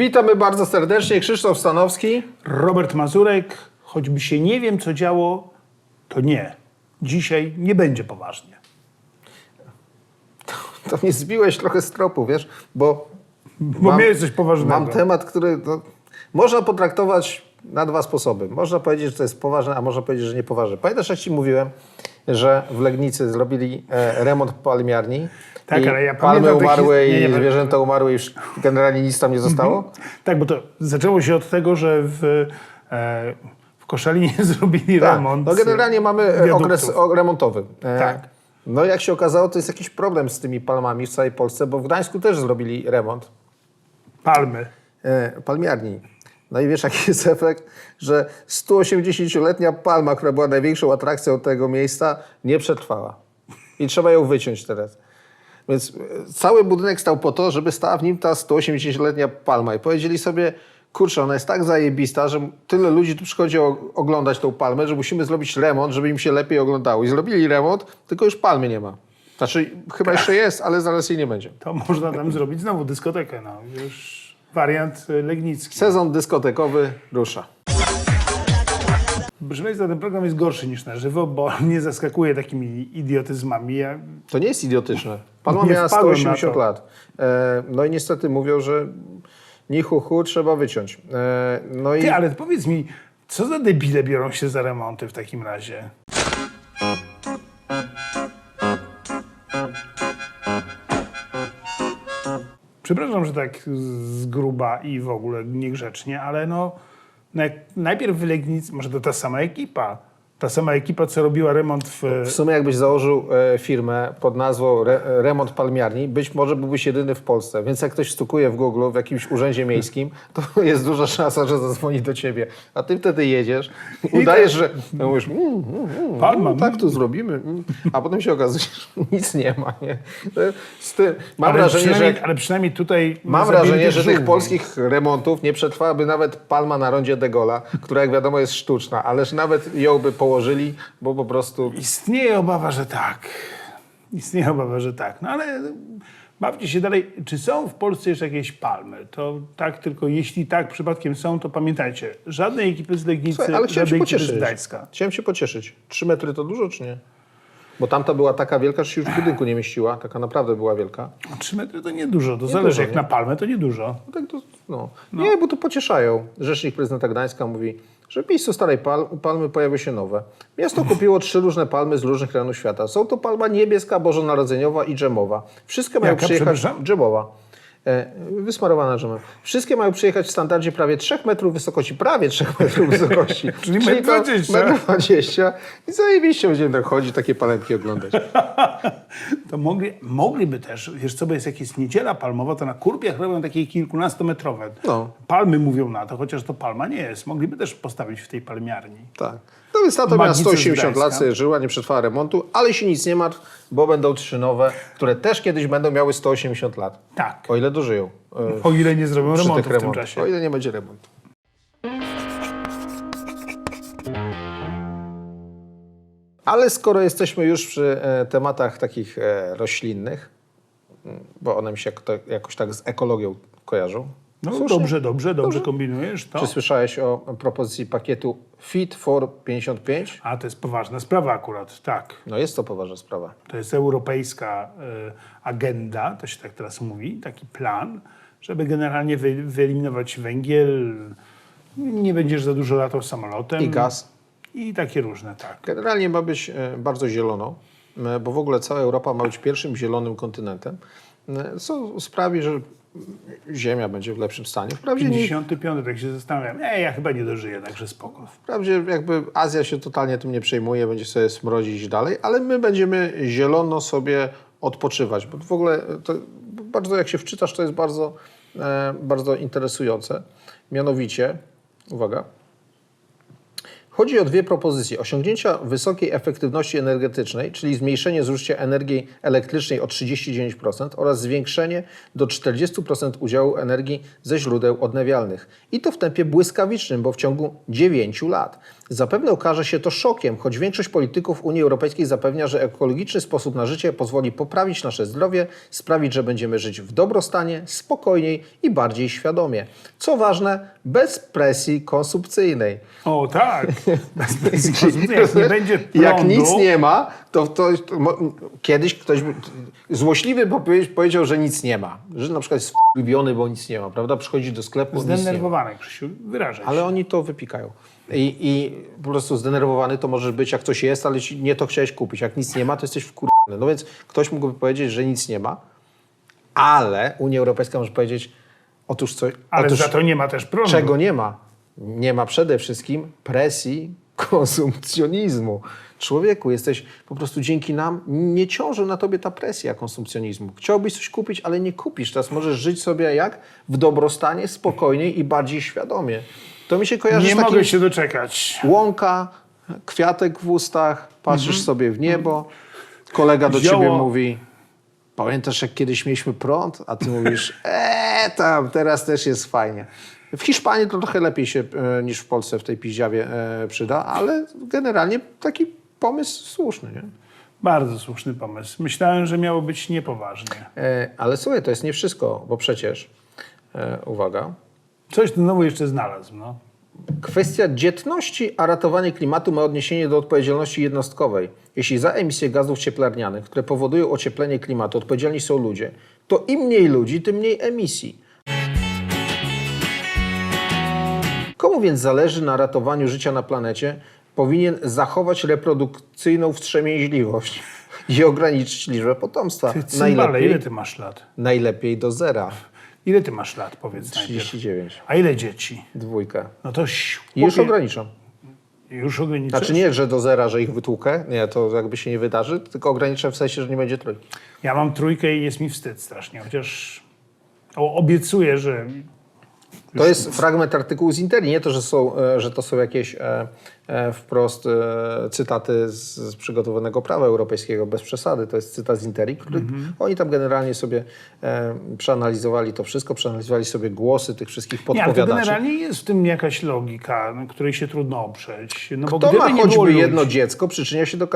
Witamy bardzo serdecznie, Krzysztof Stanowski. Robert Mazurek, choćby się nie wiem, co działo, to nie. Dzisiaj nie będzie poważnie. To mnie zbiłeś trochę z tropu, wiesz, bo... Bo miałeś coś poważnego. Mam temat, który no, można potraktować na dwa sposoby. Można powiedzieć, że to jest poważne, a można powiedzieć, że niepoważne. Pamiętasz, jak Ci mówiłem, że w Legnicy zrobili e, remont palmiarni Tak, ale ja palmy umarły nie, nie, i ale- zwierzęta umarły i już generalnie nic tam nie zostało? Tak, bo to zaczęło się od tego, że w, e, w Koszalinie zrobili Tak, remont. no generalnie mamy e, wiaduktów. okres remontowy. E, Tak. No jak się okazało, to jest jakiś problem z tymi palmami w całej Polsce, bo w Gdańsku też zrobili remont Palmy. e, palmiarni. No i wiesz, jaki jest efekt? Że 180-letnia palma, która była największą atrakcją tego miejsca, nie przetrwała. I trzeba ją wyciąć teraz. Więc e, cały budynek stał po to, żeby stała w nim ta 180-letnia palma. I powiedzieli sobie, kurczę, ona jest tak zajebista, że tyle ludzi tu przychodzi oglądać tą palmę, że musimy zrobić remont, żeby im się lepiej oglądało. I zrobili remont, tylko już palmy nie ma. Znaczy, chyba jeszcze jest, ale zaraz jej nie będzie. To można tam zrobić znowu dyskotekę. No. Już wariant e, legnicki. Sezon dyskotekowy rusza. Proszę Państwa, ten program jest gorszy niż na żywo, bo mnie zaskakuje takimi idiotyzmami. Ja, To nie jest idiotyczne. Nie miała wpadłem na 180 to. lat. E, no i niestety mówią, że ni hu, hu trzeba wyciąć. E, no i Ty, ale powiedz mi, co za debile biorą się za remonty w takim razie? Przepraszam, że tak z gruba i w ogóle niegrzecznie, ale no, najpierw w może to ta sama ekipa, ta sama ekipa, co robiła remont w... w sumie jakbyś założył e, firmę pod nazwą Re, Remont Palmiarni, być może byłbyś jedyny w Polsce. Więc jak ktoś stukuje w Google w jakimś urzędzie miejskim, to jest duża szansa, że zadzwoni do ciebie. A ty wtedy jedziesz, udajesz, że no mówisz, mm, mm, mm, Palma, mm, tak tu zrobimy. Mm. A potem się okazuje, że nic nie ma. Nie? Tym, mam ale, wrażenie, że jak ale przynajmniej tutaj... Mam wrażenie, że tych polskich remontów nie przetrwałaby nawet palma na rondzie de Gaulle'a, która jak wiadomo jest sztuczna, ależ nawet ją by położyli, bo po prostu... Istnieje obawa, że tak. Istnieje obawa, że tak. No ale bawcie się dalej. Czy są w Polsce jeszcze jakieś palmy? To tak, tylko jeśli tak przypadkiem są, to pamiętajcie, żadnej ekipy z Legnicy, Słuchaj, ale chciałem żadnej ekipy z pocieszyć. Gdańska. Chciałem cię pocieszyć. Trzy metry to dużo, czy nie? Bo tamta była taka wielka, że się już w budynku nie mieściła. Taka naprawdę była wielka. A Trzy metry to niedużo, to zależy. dużo, jak nie? na palmę to niedużo. No tak to, no. Nie, bo to pocieszają. Rzecznik prezydenta Gdańska mówi, że w miejscu starej pal palmy pojawiły się nowe. Miasto kupiło trzy różne palmy z różnych rejonów świata. Są to palma niebieska, bożonarodzeniowa i dżemowa. Wszystkie mają Jaka, przyjechać... Dżemowa. E, wysmarowana dżemem. Wszystkie mają przyjechać w standardzie prawie 3 metrów wysokości. Prawie 3 metrów wysokości. Czyli metr to 20. metr 20. I zajebiście będziemy tak chodzić, takie palemki oglądać. To mogli, mogliby też, wiesz co, bo jest jak jest niedziela palmowa, to na kurpiach robią takie kilkunastometrowe. No. Palmy mówią na to, chociaż to palma nie jest. Mogliby też postawić w tej palmiarni. Tak. No więc tata miała Magnicy z 180 lat, żyła, nie przetrwała remontu, ale się nic nie martw, bo będą trzy nowe, które też kiedyś będą miały 180 lat. Tak. O ile dożyją. e, O ile nie zrobią przy remontu tych w tym remontach. czasie. O ile nie będzie remontu. Ale skoro jesteśmy już przy e, tematach takich e, roślinnych, bo one mi się jakoś tak z ekologią kojarzą. No Słusznie. dobrze, dobrze, dobrze kombinujesz to. Czy słyszałeś o propozycji pakietu Fit for 55? A to jest poważna sprawa akurat, tak. No jest to poważna sprawa. To jest europejska e, agenda, to się tak teraz mówi, taki plan, żeby generalnie wy, wyeliminować węgiel, nie będziesz za dużo latał samolotem. I gaz. I takie różne, tak. Generalnie ma być e, bardzo zielono, e, bo w ogóle cała Europa ma być pierwszym zielonym kontynentem, co sprawi, że Ziemia będzie w lepszym stanie. Wprawdzie, nie, 55, tak się zastanawiam, ej, ja chyba nie dożyję, także spoko. wprawdzie jakby Azja się totalnie tym nie przejmuje, będzie sobie smrodzić dalej, ale my będziemy zielono sobie odpoczywać, bo w ogóle to bardzo jak się wczytasz, to jest bardzo, e, bardzo interesujące. Mianowicie, uwaga, Chodzi o dwie propozycje. Osiągnięcia wysokiej efektywności energetycznej, czyli zmniejszenie zużycia energii elektrycznej o 39% oraz zwiększenie do 40% udziału energii ze źródeł odnawialnych. I to w tempie błyskawicznym, bo w ciągu 9 lat. Zapewne okaże się to szokiem, choć większość polityków Unii Europejskiej zapewnia, że ekologiczny sposób na życie pozwoli poprawić nasze zdrowie, sprawić, że będziemy żyć w dobrostanie, spokojniej i bardziej świadomie. Co ważne, bez presji konsumpcyjnej. O tak, bez presji konsumpcyjnej. Jak nie będzie prądu, Jak nic nie ma, to, to, to kiedyś ktoś złośliwy powie- powiedział, że nic nie ma. Że na przykład jest wkurwiony, bo nic nie ma, prawda? Przychodzi do sklepu. Zdenerwowany, Krzysiu, wyrażaj Ale się. oni to wypikają. I, I po prostu zdenerwowany to możesz być, jak coś jest, ale nie to chciałeś kupić. Jak nic nie ma, to jesteś wkurwiony. No więc ktoś mógłby powiedzieć, że nic nie ma, ale Unia Europejska może powiedzieć, otóż coś... Ale otóż za to nie ma też prądu. Czego nie ma? Nie ma przede wszystkim presji konsumpcjonizmu. Człowieku, jesteś po prostu dzięki nam, nie ciąży na tobie ta presja konsumpcjonizmu. Chciałbyś coś kupić, ale nie kupisz. Teraz możesz żyć sobie jak? W dobrostanie, spokojniej i bardziej świadomie. To mi się kojarzy Nie z takim mogę się doczekać. łąka, kwiatek w ustach, patrzysz sobie w niebo, kolega do Zioło. ciebie mówi, pamiętasz jak kiedyś mieliśmy prąd? A ty mówisz, eee tam, teraz też jest fajnie. W Hiszpanii to trochę lepiej się e, niż w Polsce w tej piździawie e, przyda, ale generalnie taki pomysł słuszny. Nie? Bardzo słuszny pomysł. Myślałem, że miało być niepoważnie. E, ale słuchaj, to jest nie wszystko, bo przecież, e, uwaga, Coś znowu jeszcze znalazł. No. Kwestia dzietności, a ratowanie klimatu ma odniesienie do odpowiedzialności jednostkowej. Jeśli za emisję gazów cieplarnianych, które powodują ocieplenie klimatu, odpowiedzialni są ludzie, to im mniej ludzi, tym mniej emisji. Komu więc zależy na ratowaniu życia na planecie, powinien zachować reprodukcyjną wstrzemięźliwość i ograniczyć liczbę potomstwa. Ty cymbale, ile Najlepiej, ty masz lat? najlepiej do zera. Ile ty masz lat, powiedz najpierw. 39. A ile dzieci? Dwójka. No to I już chłopie, ograniczam. Już ograniczasz? Znaczy nie, że do zera, że ich wytłukę, nie, to jakby się nie wydarzy, tylko ograniczę w sensie, że nie będzie trójki. Ja mam trójkę i jest mi wstyd strasznie, chociaż o, obiecuję, że To jest fragment artykułu z Interi, nie to, że, są, e, że to są jakieś e, wprost e, cytaty z, przygotowanego prawa europejskiego, bez przesady. To jest cytat z Interi, który Mhm. oni tam generalnie sobie e, przeanalizowali to wszystko, przeanalizowali sobie głosy tych wszystkich nie, ale to podpowiadaczy. generalnie jest w tym jakaś logika, której się trudno oprzeć. No, bo Kto ma choćby ludzi, jedno dziecko, przyczynia się do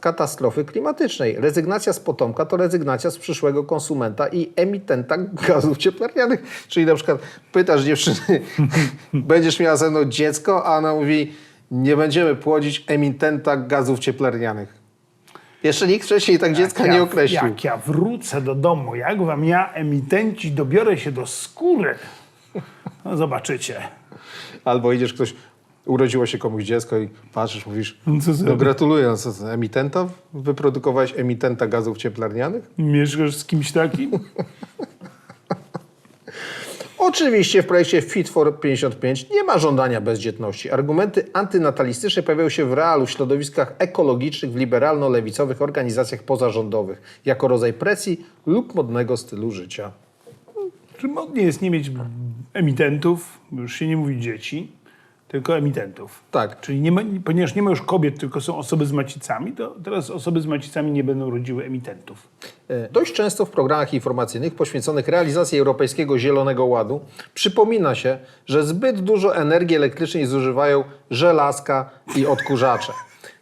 katastrofy klimatycznej. Rezygnacja z potomka to rezygnacja z przyszłego konsumenta i emitenta gazów cieplarnianych. Czyli na przykład pytasz dziewczyny, będziesz miała ze mną dziecko, a ona mówi, nie będziemy płodzić emitenta gazów cieplarnianych. Jeszcze nikt wcześniej tak dziecka ja, nie określił. Jak ja wrócę do domu, jak wam ja, emitenci, dobiorę się do skóry, no zobaczycie. Albo idziesz ktoś, urodziło się komuś dziecko i patrzysz, mówisz, No no gratuluję, no co, emitenta? Wyprodukowałeś emitenta gazów cieplarnianych? Mieszkasz z kimś takim? Oczywiście w projekcie Fit for 55 nie ma żądania bezdzietności. Argumenty antynatalistyczne pojawiają się w realu w środowiskach ekologicznych, w liberalno-lewicowych organizacjach pozarządowych, jako rodzaj presji lub modnego stylu życia. Czy modnie jest nie mieć emitentów, już się nie mówi dzieci, tylko emitentów. Tak. Czyli nie ma, ponieważ nie ma już kobiet, tylko są osoby z macicami, to teraz osoby z macicami nie będą rodziły emitentów. E, Dość często w programach informacyjnych poświęconych realizacji Europejskiego Zielonego Ładu przypomina się, że zbyt dużo energii elektrycznej zużywają żelazka i odkurzacze.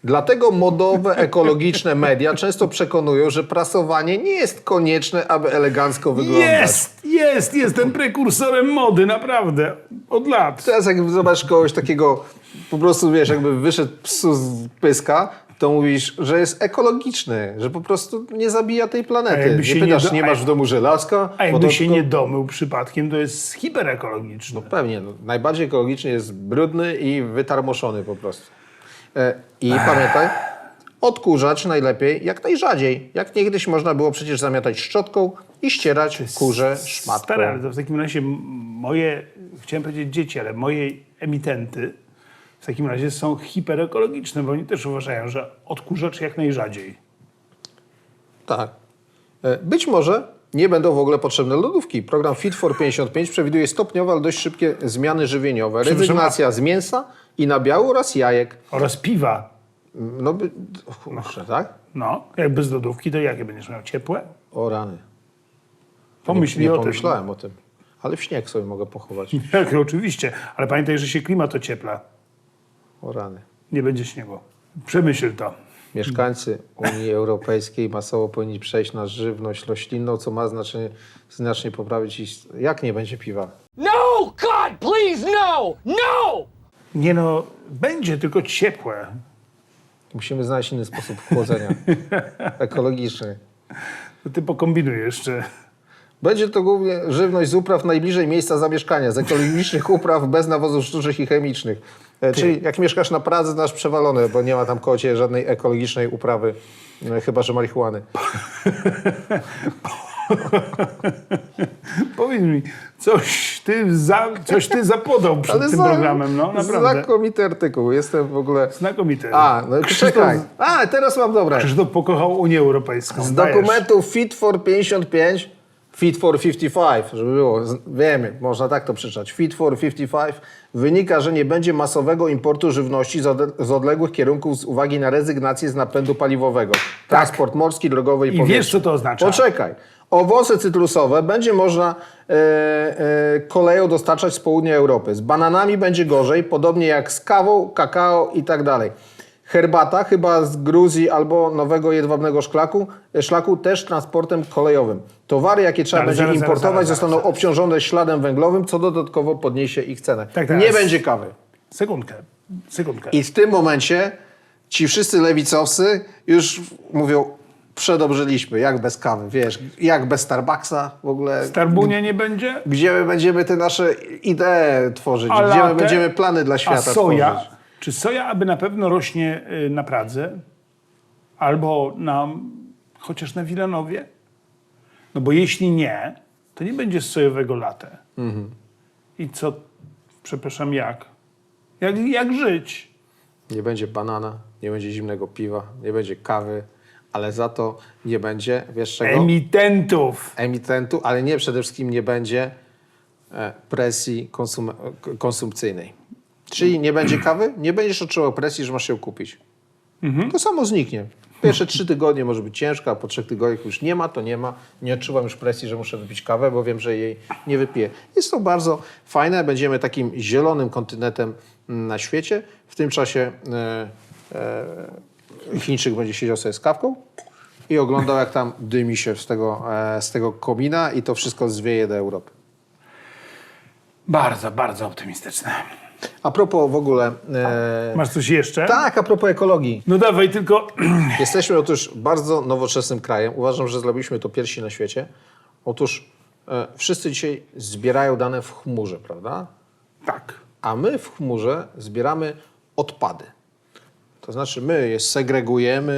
Dlatego modowe, ekologiczne media często przekonują, że prasowanie nie jest konieczne, aby elegancko wyglądać. Jest, jest, jestem prekursorem mody, naprawdę, od lat. Teraz jak zobaczysz kogoś takiego, po prostu wiesz, jakby wyszedł psu z pyska, to mówisz, że jest ekologiczny, że po prostu nie zabija tej planety. Nie się nie pytasz, do- nie masz w domu żelazka? A jakby się nie domył przypadkiem, to jest hiperekologiczne. No pewnie, no, najbardziej ekologiczny jest brudny i wytarmoszony po prostu. E, I pamiętaj, odkurzacz najlepiej jak najrzadziej. Jak niegdyś można było przecież zamiatać szczotką i ścierać kurze szmatką. Stare, ale to w takim razie moje, chciałem powiedzieć dzieci, ale moje emitenty w takim razie są hiperekologiczne, bo oni też uważają, że odkurzacz jak najrzadziej. Tak. E, Być może nie będą w ogóle potrzebne lodówki. Program Fit for 55 przewiduje stopniowe, ale dość szybkie zmiany żywieniowe. Rezygnacja z mięsa i nabiału oraz jajek. Oraz piwa. No, by, kurczę, tak? No, jak bez lodówki, to jakie będziesz miał? Ciepłe? O rany. Pomyśl nie o tym. pomyślałem o tym. Ale w śnieg sobie mogę pochować. Jak, oczywiście, ale pamiętaj, że się klimat ociepla. O rany. Nie będzie śniegu. Przemyśl to. Mieszkańcy Unii Europejskiej masowo powinni przejść na żywność roślinną, co ma znaczenie znacznie poprawić ich... Jak nie będzie piwa? No! God, please, no! No! Nie no, będzie tylko ciepłe. Musimy znaleźć inny sposób chłodzenia. Ekologiczny. To ty pokombinuj jeszcze. Będzie to głównie żywność z upraw najbliżej miejsca zamieszkania, z ekologicznych upraw bez nawozów sztucznych i chemicznych. E, Czyli jak mieszkasz na Pradze, to masz przewalone, bo nie ma tam koło ciebie żadnej ekologicznej uprawy, e, chyba że marihuany. Powiedz mi, coś ty, za, coś ty zapodał przed tym za- programem, no naprawdę. Znakomity artykuł. Jestem w ogóle... Znakomite. A, no Krzysztof, czekaj. A, teraz mam dobre. Krzysztof pokochał Unię Europejską. Z Dajesz. dokumentu Fit for 55, Fit for 55, żeby było, wiemy, można tak to przeczytać. Fit for 55 wynika, że nie będzie masowego importu żywności z, odległych kierunków z uwagi na rezygnację z napędu paliwowego. Transport morski, drogowy i Tak. I powietrzny. wiesz, co to oznacza? Poczekaj. Owoce cytrusowe będzie można e, e, koleją dostarczać z południa Europy. Z bananami będzie gorzej, podobnie jak z kawą, kakao i tak dalej. Herbata chyba z Gruzji albo nowego jedwabnego szlaku, e, szlaku też transportem kolejowym. Towary, jakie trzeba Ale będzie zaraz, zaraz, importować, zaraz, zostaną zaraz. obciążone śladem węglowym, co dodatkowo podniesie ich cenę. Tak, teraz. Nie będzie kawy. Sekundkę, sekundkę. I w tym momencie ci wszyscy lewicowcy już mówią, przedobrzyliśmy, jak bez kawy, wiesz, jak bez Starbucksa w ogóle. Starbunia nie będzie? Gdzie my będziemy te nasze idee tworzyć? A Gdzie my będziemy plany dla świata A soja? tworzyć? Czy soja aby na pewno rośnie y, na Pradze? Albo na, chociaż na Wilanowie? No bo jeśli nie, to nie będzie sojowego latte. Mhm. I co, przepraszam, jak? Jak, jak żyć? Nie będzie banana, nie będzie zimnego piwa, nie będzie kawy, ale za to nie będzie, wiesz czego? Emitentów. Emitentu, ale nie przede wszystkim nie będzie e, presji konsum konsumpcyjnej. Czyli nie będzie kawy, nie będziesz odczuwał presji, że masz ją kupić. To samo zniknie. Pierwsze trzy tygodnie może być ciężko, a po trzech tygodniach już nie ma, to nie ma. Nie odczuwam już presji, że muszę wypić kawę, bo wiem, że jej nie wypiję. Jest to bardzo fajne. Będziemy takim zielonym kontynentem mm, na świecie. W tym czasie e, e, Chińczyk będzie siedział sobie z kawką i oglądał, jak tam dymi się z tego, e, z tego komina i to wszystko zwieje do Europy. Bardzo, bardzo optymistyczne. A propos w ogóle... E, Masz coś jeszcze? tak, a propos ekologii. No dawaj, tylko Jesteśmy otóż bardzo nowoczesnym krajem. Uważam, że zrobiliśmy to pierwsi na świecie. Otóż e, wszyscy dzisiaj zbierają dane w chmurze, prawda? tak. A my w chmurze zbieramy odpady. To znaczy my je segregujemy,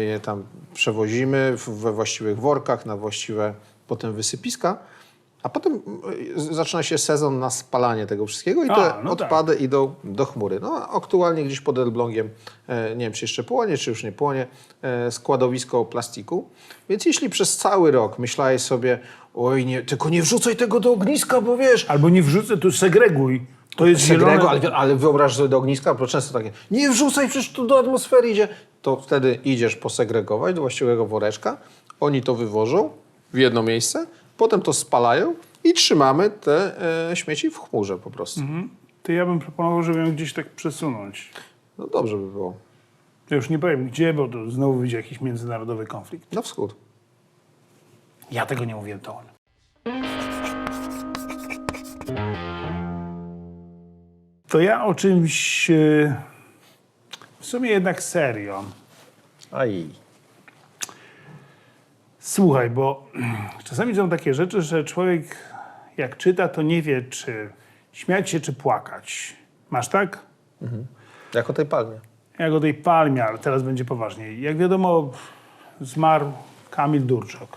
y, je tam przewozimy we właściwych workach, na właściwe potem wysypiska, a potem y, zaczyna się sezon na spalanie tego wszystkiego i A, te no tak. odpady idą do chmury. No a aktualnie gdzieś pod Elblągiem, e, nie wiem czy jeszcze płonie, czy już nie płonie, e, składowisko plastiku. Więc jeśli przez cały rok myślałeś sobie, oj nie, tylko nie wrzucaj tego do ogniska, bo wiesz, Albo nie wrzucę, tu segreguj. To jest zielone. Ale, ale wyobraź sobie do ogniska, bo często takie, nie wrzucaj, przecież tu do atmosfery idzie. To wtedy idziesz posegregować do właściwego woreczka, oni to wywożą w jedno miejsce, potem to spalają i trzymamy te e, śmieci w chmurze po prostu. To ja bym proponował, żeby ją gdzieś tak przesunąć. No dobrze by było. Ja już nie powiem gdzie, bo to znowu wyjdzie jakiś międzynarodowy konflikt. Na wschód. Ja tego nie mówiłem, to on. To ja o czymś e, w sumie jednak serio. Aj. Słuchaj, bo czasami są takie rzeczy, że człowiek jak czyta, to nie wie, czy śmiać się, czy płakać. Masz tak? Jak o tej palmie. Jak o tej palmie, ale teraz będzie poważniej. Jak wiadomo, zmarł Kamil Durczok.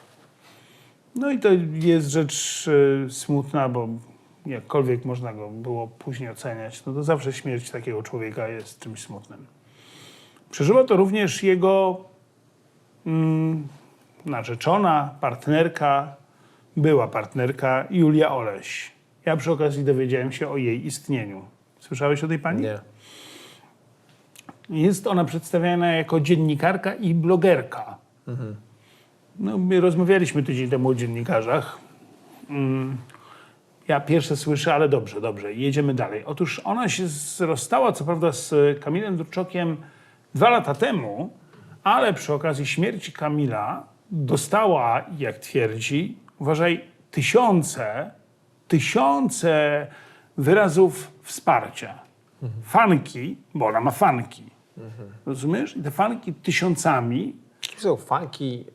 No i to jest rzecz e, smutna, bo jakkolwiek można go było później oceniać, no to zawsze śmierć takiego człowieka jest czymś smutnym. Przeżyła to również jego mm, narzeczona, partnerka, była partnerka Julia Oleś. Ja przy okazji dowiedziałem się o jej istnieniu. Słyszałeś o tej pani? Nie. Jest ona przedstawiana jako dziennikarka i blogerka. No, my rozmawialiśmy tydzień temu o dziennikarzach. Mm, Ja pierwsze słyszę, ale dobrze, dobrze, jedziemy dalej. Otóż ona się rozstała, co prawda, z Kamilem Durczokiem dwa lata temu, ale przy okazji śmierci Kamila dostała, jak twierdzi, uważaj, tysiące, tysiące wyrazów wsparcia. Fanki, bo ona ma fanki. Rozumiesz? I te fanki tysiącami Kim są fanki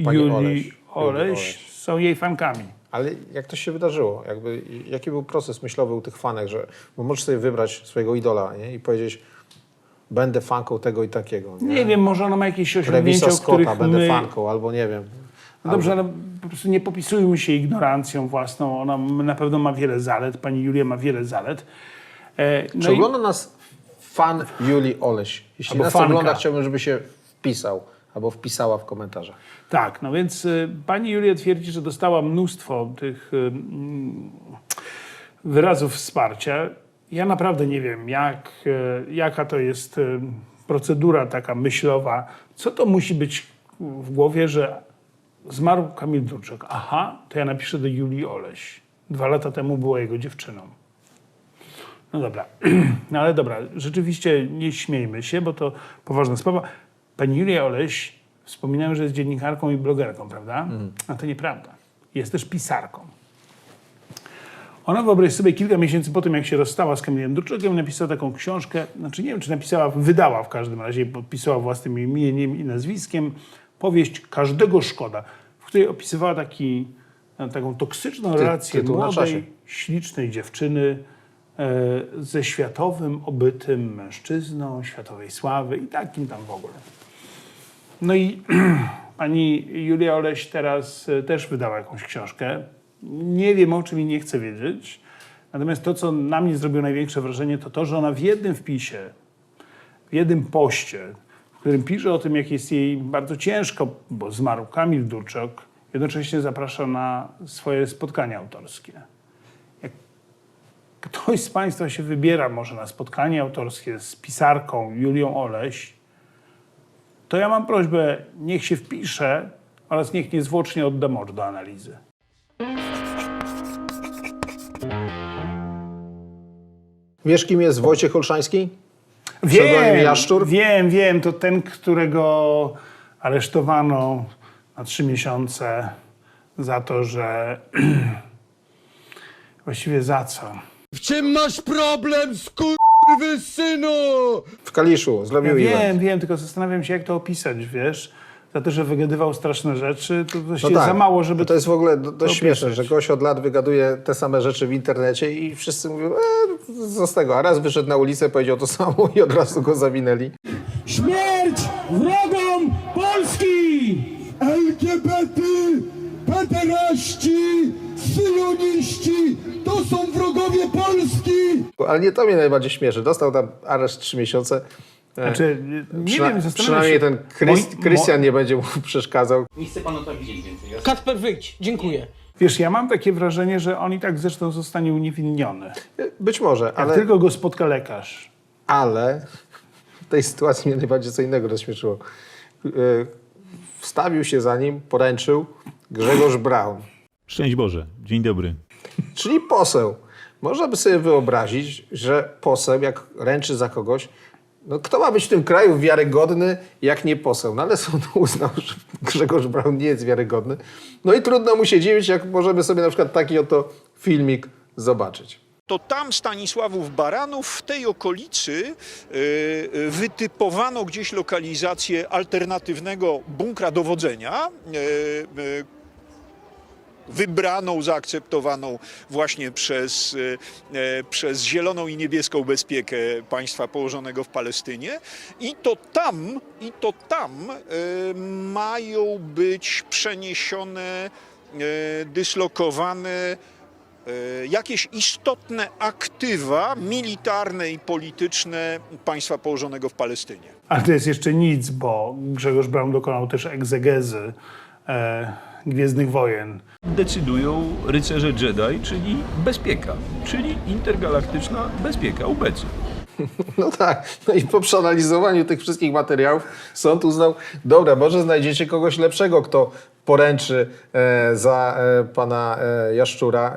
e, pani Julii Oleś? Oleś, Oleś. są jej fankami. Ale jak to się wydarzyło? Jakby, jaki był proces myślowy u tych fanek, że bo możesz sobie wybrać swojego idola nie? i powiedzieć będę fanką tego i takiego. Nie, Nie wiem, może ona ma jakieś osiągnięcia, Scotta, których będę my... fanką, albo nie wiem. No Dobrze, ale po prostu nie popisujmy się ignorancją własną. Ona na pewno ma wiele zalet. Pani Julia ma wiele zalet. E, no Czy i- ogląda nas fan Julii Oleś? Jeśli Albo nas fanka. ogląda, chciałbym, żeby się wpisał albo wpisała w komentarzach. Tak, no więc y, pani Julia twierdzi, że dostała mnóstwo tych y, mm, wyrazów wsparcia. Ja naprawdę nie wiem, jak, y, jaka to jest procedura taka myślowa. Co to musi być w głowie, że zmarł Kamil Durczak. Aha, to ja napiszę do Julii Oleś. Dwa lata temu była jego dziewczyną. No dobra, no ale dobra, rzeczywiście nie śmiejmy się, bo to poważna sprawa. Pani Julia Oleś, wspominałem, że jest dziennikarką i blogerką, prawda? A to nieprawda. Jest też pisarką. Ona, wyobraź sobie, kilka miesięcy po tym, jak się rozstała z Kamilem Durczakiem, napisała taką książkę, znaczy nie wiem, czy napisała, wydała w każdym razie, podpisała własnym imieniem i nazwiskiem, powieść Każdego Szkoda, w której opisywała taki, e, taką toksyczną relację tytuł na czasie. młodej, ślicznej dziewczyny e, ze światowym, obytym mężczyzną, światowej sławy i takim tam w ogóle. No i pani Julia Oleś teraz e, też wydała jakąś książkę. Nie wiem o czym i nie chcę wiedzieć. Natomiast to, co na mnie zrobiło największe wrażenie, to to, że ona w jednym wpisie, w jednym poście, w którym pisze o tym, jak jest jej bardzo ciężko, bo zmarł Kamil Durczok, jednocześnie zaprasza na swoje spotkania autorskie. Jak ktoś z Państwa się wybiera może na spotkanie autorskie z pisarką Julią Oleś, to ja mam prośbę, niech się wpisze oraz niech niezwłocznie odda mocz do analizy. Wiesz, kim jest Wojciech Olszański? Pseudonim Jaszczur? wiem, wiem, to ten, którego aresztowano na trzy miesiące za to, że właściwie za co? W czym masz problem, synu? W Kaliszu zrobił Ja event. wiem, wiem, tylko zastanawiam się, jak to opisać, wiesz? Za to, że wygadywał straszne rzeczy, to No właściwie tak, za mało, żeby... to jest w ogóle do, dość śmieszne, że gość od lat wygaduje te same rzeczy w internecie i wszyscy mówią, e, co z tego, a raz wyszedł na ulicę, powiedział to samo i od razu go zawinęli. Śmierć wrogom Polski! LGBT, pederaści, syjoniści, to są wrogowie Polski! Ale nie to mnie najbardziej śmieszy. Dostał tam areszt trzy miesiące. E, Znaczy, nie przyna- wiem, zastanawiam przynajmniej się... ten Krystian nie będzie mu przeszkadzał. Nie chce pan o to widzieć więcej. Ja Kacper, wyjdź. Dziękuję. Wiesz, ja mam takie wrażenie, że on i tak zresztą zostanie uniewinniony. E, Być może, Jak ale, tylko go spotka lekarz. ale w tej sytuacji mnie najbardziej co innego rozśmieszyło. E, Wstawił się za nim, poręczył Grzegorz Braun. Szczęść Boże, dzień dobry. Czyli poseł. Można by sobie wyobrazić, że poseł, jak ręczy za kogoś, no kto ma być w tym kraju wiarygodny, jak nie poseł? No ale sąd uznał, że Grzegorz Braun nie jest wiarygodny. No i trudno mu się dziwić, jak możemy sobie na przykład taki oto filmik zobaczyć. to tam Stanisławów Baranów, w tej okolicy y, y, wytypowano gdzieś lokalizację alternatywnego bunkra dowodzenia, y, wybraną, zaakceptowaną właśnie przez, y, y, przez zieloną i niebieską bezpiekę państwa położonego w Palestynie. I to tam, i to tam y, mają być przeniesione, dyslokowane e, jakieś istotne aktywa militarne i polityczne państwa położonego w Palestynie. Ale to jest jeszcze nic, bo Grzegorz Braun dokonał też egzegezy e, Gwiezdnych Wojen. decydują rycerze Jedi, czyli bezpieka, czyli intergalaktyczna bezpieka, UBC. No tak. No i po przeanalizowaniu tych wszystkich materiałów sąd uznał, dobra, może znajdziecie kogoś lepszego, kto poręczy e, za e, pana e, Jaszczura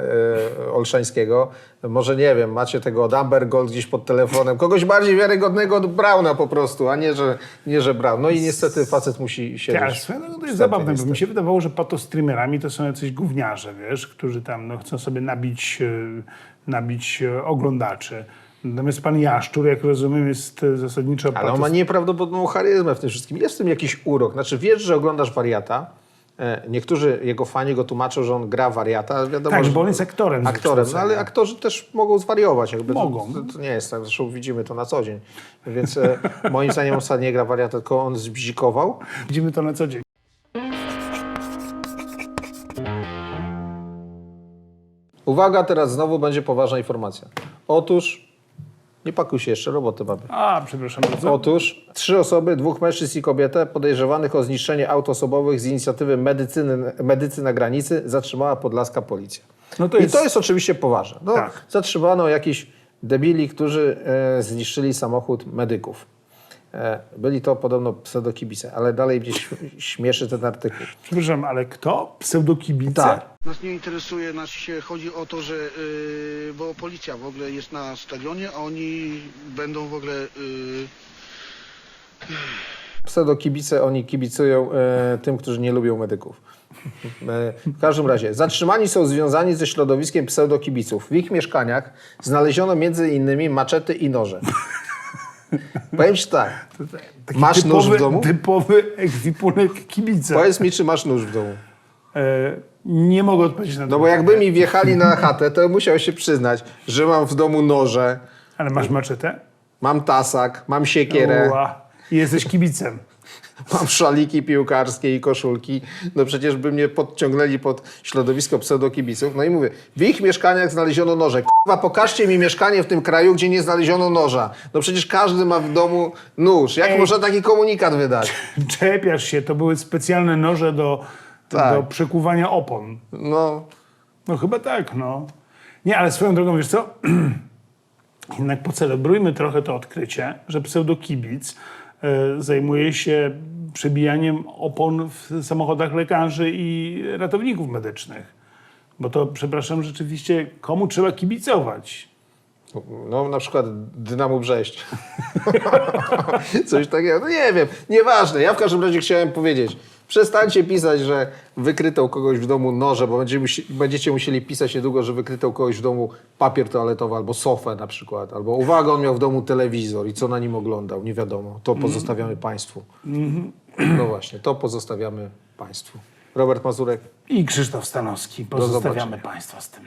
e, Olszańskiego. Może nie wiem, macie tego od Amber Gold gdzieś pod telefonem, kogoś bardziej wiarygodnego od Brauna po prostu, a nie, że, nie, że Braun. No i niestety facet musi siedzieć. Ja, swoją drogą to jest zabawne, bo mi się wydawało, że patostreamerami to są jacyś gówniarze, wiesz, którzy tam no, chcą sobie nabić, e, nabić e, oglądaczy. Natomiast pan Jaszczur, jak rozumiem, jest e, zasadniczo Ale on ma nieprawdopodobną charyzmę w tym wszystkim. Jest w tym jakiś urok. Znaczy wiesz, że oglądasz wariata. E, Niektórzy jego fani go tłumaczą, że on gra wariata. Wiadomo, Tak, że bo on jest aktorem Aktorem, no, ale aktorzy też mogą zwariować. Jakby Mogą. To, to nie jest tak, zresztą widzimy to na co dzień. Więc e, moim zdaniem on wcale nie gra wariata, tylko on zbzikował. Widzimy to na co dzień. Uwaga, teraz znowu będzie poważna informacja. Otóż, nie pakuj się jeszcze, robotę mamy. A, przepraszam bardzo. Otóż trzy osoby, dwóch mężczyzn i kobietę podejrzewanych o zniszczenie aut osobowych z inicjatywy Medycyny, Medycy na granicy zatrzymała podlaska policja. No to I jest- to jest oczywiście poważne. No, Tak. Zatrzymano jakichś debili, którzy e, zniszczyli samochód medyków. E, byli to podobno pseudokibice, ale dalej mnie śm- śmieszy ten artykuł. Przepraszam, ale kto? Pseudokibice? Tak. Nas nie interesuje, nas się chodzi o to, że yy, bo policja w ogóle jest na stadionie, a oni będą w ogóle yy, Pseudokibice, oni kibicują e, tym, którzy nie lubią medyków. E, w każdym razie, zatrzymani są związani ze środowiskiem pseudokibiców. W ich mieszkaniach znaleziono między innymi maczety i noże. Powiem ci tak, Taki Masz nóż w typowy, domu? Typowy ekwipunek kibica. powiedz mi, czy masz nóż w domu. E, nie mogę odpowiedzieć na to. No bo jakby mi wjechali na chatę, to musiał się przyznać, że mam w domu noże, Ale masz maczetę? mam tasak, mam siekierę, Ua. I jesteś kibicem. mam szaliki piłkarskie i koszulki. No przecież by mnie podciągnęli pod środowisko pseudokibiców. No i mówię, w ich mieszkaniach znaleziono noże. Kurwa, pokażcie mi mieszkanie w tym kraju, gdzie nie znaleziono noża. No przecież każdy ma w domu nóż. Jak Ej. można taki komunikat wydać? Czepiasz się, to były specjalne noże do, Tak. do przekuwania opon. No, No chyba tak, no. Nie, ale swoją drogą, wiesz co? Jednak pocelebrujmy trochę to odkrycie, że pseudokibic zajmuje się przebijaniem opon w samochodach lekarzy i ratowników medycznych. Bo to, przepraszam, rzeczywiście komu trzeba kibicować? no na przykład Dynamo Brześć. Coś takiego. No nie wiem, nieważne. Ja w każdym razie chciałem powiedzieć, przestańcie pisać, że wykryto kogoś w domu noże, bo będziecie, musi, będziecie musieli pisać niedługo, że wykryto kogoś w domu papier toaletowy albo sofę na przykład. Albo uwaga, on miał w domu telewizor i co na nim oglądał. Nie wiadomo. To pozostawiamy państwu. No właśnie, to pozostawiamy państwu. Robert Mazurek. I Krzysztof Stanowski. Pozostawiamy zobaczenia. Państwa z tym.